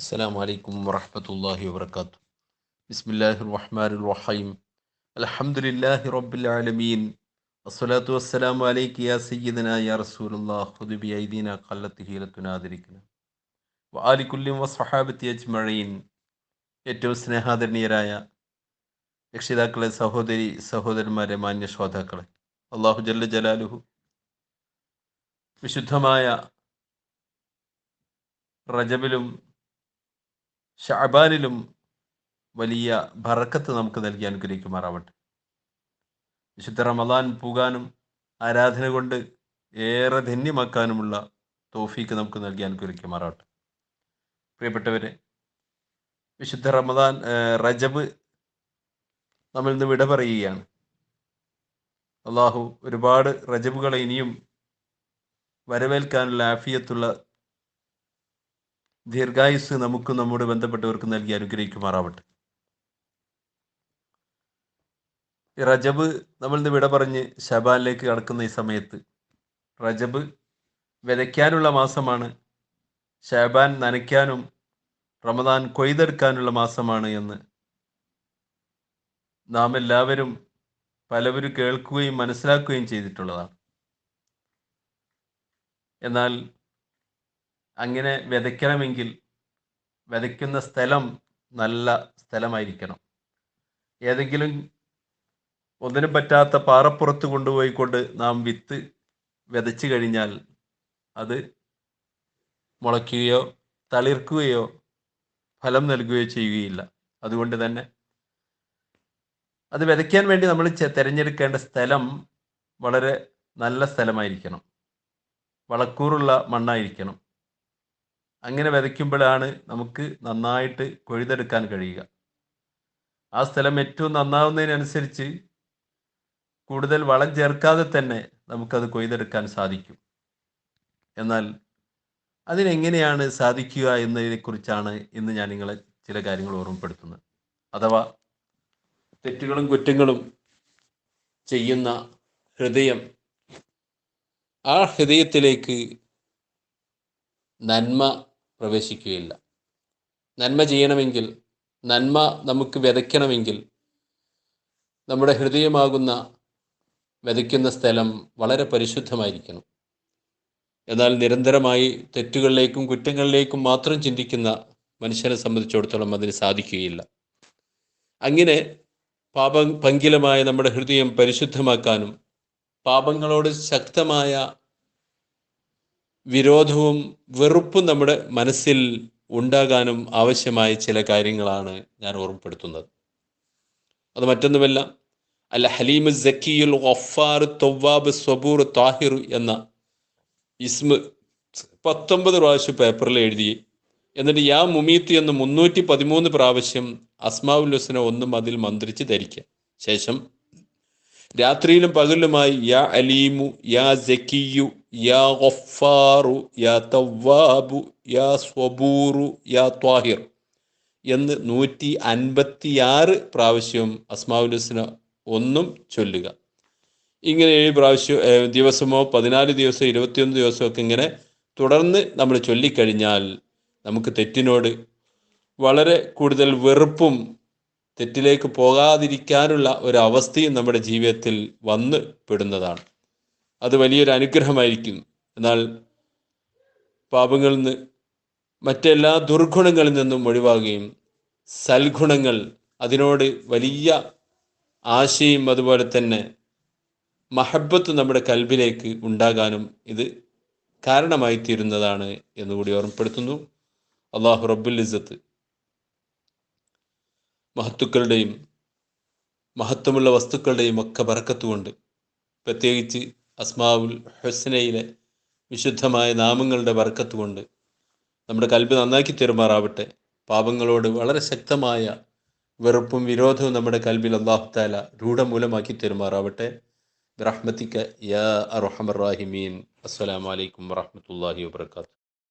السلام عليكم ورحمة الله وبركاته بسم الله الرحمن الرحيم الحمد لله رب العالمين الصلاة والسلام عليك يا سيدنا يا رسول الله خذ بأيدينا قلت هيلتنا ذركنا وآل كل وصحابة أجمعين ഏറ്റവും സ്നേഹാദരണീയരായ രക്ഷിതാക്കളെ സഹോദരി സഹോദരന്മാരെ മാന്യ ശ്രോതാക്കളെ അള്ളാഹു ജല്ല ജലാലുഹു വിശുദ്ധമായ റജബിലും ഷാബാനിലും വലിയ ബറക്കത്ത് നമുക്ക് നൽകി അനുഗ്രഹിക്കുമാറാവട്ടെ. വിശുദ്ധ റമദാൻ പൂകാനും ആരാധന കൊണ്ട് ഏറെ ധന്യമാക്കാനുമുള്ള തോഫീക്ക് നമുക്ക് നൽകി അനുഗ്രഹിക്കുമാറാവട്ടെ. പ്രിയപ്പെട്ടവരെ വിശുദ്ധ റമദാൻ റജബ് നമ്മൾ ഇന്ന് വിട പറയുകയാണ്. അള്ളാഹു ഒരുപാട് റജബുകളെ ഇനിയും വരവേൽക്കാനുള്ള ആഫിയത്തുള്ള ദീർഘായുസ് നമുക്കും നമ്മുടെ ബന്ധപ്പെട്ടവർക്ക് നൽകി അനുഗ്രഹിക്കുമാറാവട്ടെ. റജബ് നമ്മൾ ഇന്ന് വിട പറഞ്ഞ് ശബാനിലേക്ക് കടക്കുന്ന ഈ സമയത്ത് റജബ് വിതയ്ക്കാനുള്ള മാസമാണ് ഷാബാൻ നനയ്ക്കാനും റമദാൻ കൊയ്തെടുക്കാനുള്ള മാസമാണ് എന്ന് നാം എല്ലാവരും പലവരും കേൾക്കുകയും മനസ്സിലാക്കുകയും ചെയ്തിട്ടുള്ളതാണ്. എന്നാൽ അങ്ങനെ വിതയ്ക്കണമെങ്കിൽ വിതയ്ക്കുന്ന സ്ഥലം നല്ല സ്ഥലമായിരിക്കണം. ഏതെങ്കിലും ഒന്നിനും പറ്റാത്ത പാറപ്പുറത്ത് കൊണ്ടുപോയിക്കൊണ്ട് നാം വിത്ത് വിതച്ചു കഴിഞ്ഞാൽ അത് മുളയ്ക്കുകയോ തളിർക്കുകയോ ഫലം നൽകുകയോ ചെയ്യുകയില്ല. അതുകൊണ്ട് തന്നെ അത് വിതയ്ക്കാൻ വേണ്ടി നമ്മൾ തിരഞ്ഞെടുക്കേണ്ട സ്ഥലം വളരെ നല്ല സ്ഥലമായിരിക്കണം. വളക്കൂറുള്ള മണ്ണായിരിക്കണം. അങ്ങനെ വിതയ്ക്കുമ്പോഴാണ് നമുക്ക് നന്നായിട്ട് കൊഴുതെടുക്കാൻ കഴിയുക. ആ സ്ഥലം ഏറ്റവും നന്നാവുന്നതിനനുസരിച്ച് കൂടുതൽ വളം ചേർക്കാതെ തന്നെ നമുക്കത് കൊയ്തെടുക്കാൻ സാധിക്കും. എന്നാൽ അതിനെങ്ങനെയാണ് സാധിക്കുക എന്നതിനെക്കുറിച്ചാണ് ഇന്ന് ഞാൻ നിങ്ങളെ ചില കാര്യങ്ങൾ ഓർമ്മപ്പെടുത്തുന്നത്. അഥവാ തെറ്റുകളും കുറ്റങ്ങളും ചെയ്യുന്ന ഹൃദയം ആ ഹൃദയത്തിലേക്ക് നന്മ പ്രവേശിക്കുകയില്ല. നന്മ ചെയ്യണമെങ്കിൽ നന്മ നമുക്ക് വിതയ്ക്കണമെങ്കിൽ നമ്മുടെ ഹൃദയമാകുന്ന വിതയ്ക്കുന്ന സ്ഥലം വളരെ പരിശുദ്ധമായിരിക്കണം. എന്നാൽ നിരന്തരമായി തെറ്റുകളിലേക്കും കുറ്റങ്ങളിലേക്കും മാത്രം ചിന്തിക്കുന്ന മനുഷ്യനെ സംബന്ധിച്ചിടത്തോളം അതിന് സാധിക്കുകയില്ല. അങ്ങനെ പാപ പങ്കിലമായ നമ്മുടെ ഹൃദയം പരിശുദ്ധമാക്കാനും പാപങ്ങളോട് ശക്തമായ വിരോധവും വെറുപ്പും നമ്മുടെ മനസ്സിൽ ഉണ്ടാകാനും ആവശ്യമായ ചില കാര്യങ്ങളാണ് ഞാൻ ഓർമ്മപ്പെടുത്തുന്നത്. അത് മറ്റൊന്നുമല്ല അല്ല ഹലീമ് സക്കിയുൽ ഒഫാർ തൊവ്വാബ് സ്വബൂർ താഹിർ എന്ന ഇസ്മ പത്തൊമ്പത് പ്രാവശ്യം പേപ്പറിൽ എഴുതി. എന്നിട്ട് യാ മുമീത്ത് എന്ന് മുന്നൂറ്റി പതിമൂന്ന് പ്രാവശ്യം അസ്മാവുൽ ഹുസന ഒന്നും അതിൽ മന്ത്രിച്ച് ധരിക്കുക ശേഷം രാത്രിയിലും പകലിലുമായി യാ അലീമു യാ സക്കിയു യാ ഗഫാറു യാ തവ്വാബു യാ സ്വബൂറു യാ ത്വാഹിർ എന്ന് നൂറ്റി അൻപത്തിയാറ് പ്രാവശ്യവും അസ്മാവുലുസിന് ഒന്നും ചൊല്ലുക. ഇങ്ങനെ ഏഴ് പ്രാവശ്യം ദിവസമോ പതിനാല് ദിവസമോ ഇരുപത്തിയൊന്ന് ദിവസമോ ഒക്കെ ഇങ്ങനെ തുടർന്ന് നമ്മൾ ചൊല്ലിക്കഴിഞ്ഞാൽ നമുക്ക് തെറ്റിനോട് വളരെ കൂടുതൽ വെറുപ്പും തെറ്റിലേക്ക് പോകാതിരിക്കാനുള്ള ഒരു അവസ്ഥയും നമ്മുടെ ജീവിതത്തിൽ വന്ന് പെടുന്നതാണ്. അത് വലിയൊരു അനുഗ്രഹമായിരിക്കുന്നു. എന്നാൽ പാപങ്ങളിൽ നിന്ന് മറ്റെല്ലാ ദുർഗുണങ്ങളിൽ നിന്നും ഒഴിവാകുകയും സൽഗുണങ്ങൾ അതിനോട് വലിയ ആശയും അതുപോലെ തന്നെ മഹബത്ത് നമ്മുടെ കൽബിലേക്ക് ഉണ്ടാകാനും ഇത് കാരണമായി തീരുന്നതാണ് എന്നുകൂടി ഓർമ്മപ്പെടുത്തുന്നു. അള്ളാഹു റബ്ബുൽ ഇസത്ത് മഹത്തുക്കളുടെയും മഹത്വമുള്ള വസ്തുക്കളുടെയും ഒക്കെ ബറക്കത്തുകൊണ്ട് പ്രത്യേകിച്ച് അസ്മാവുൽ ഹുസ്നയിലെ വിശുദ്ധമായ നാമങ്ങളുടെ വർക്കത്ത് കൊണ്ട് നമ്മുടെ കൽബ് നന്നാക്കി തീരുമാറാവട്ടെ. പാപങ്ങളോട് വളരെ ശക്തമായ വെറുപ്പും വിരോധവും നമ്മുടെ കൽബിൽ അള്ളാഹുത്താല രൂഢമൂലമാക്കി തീരുമാറാവട്ടെ. റഹ്മത്തിക്ക് യാ അറഹമറാഹിമീൻ അസ്സലാമലൈക്കും വറഹമത്തല്ലാഹി വാത്തു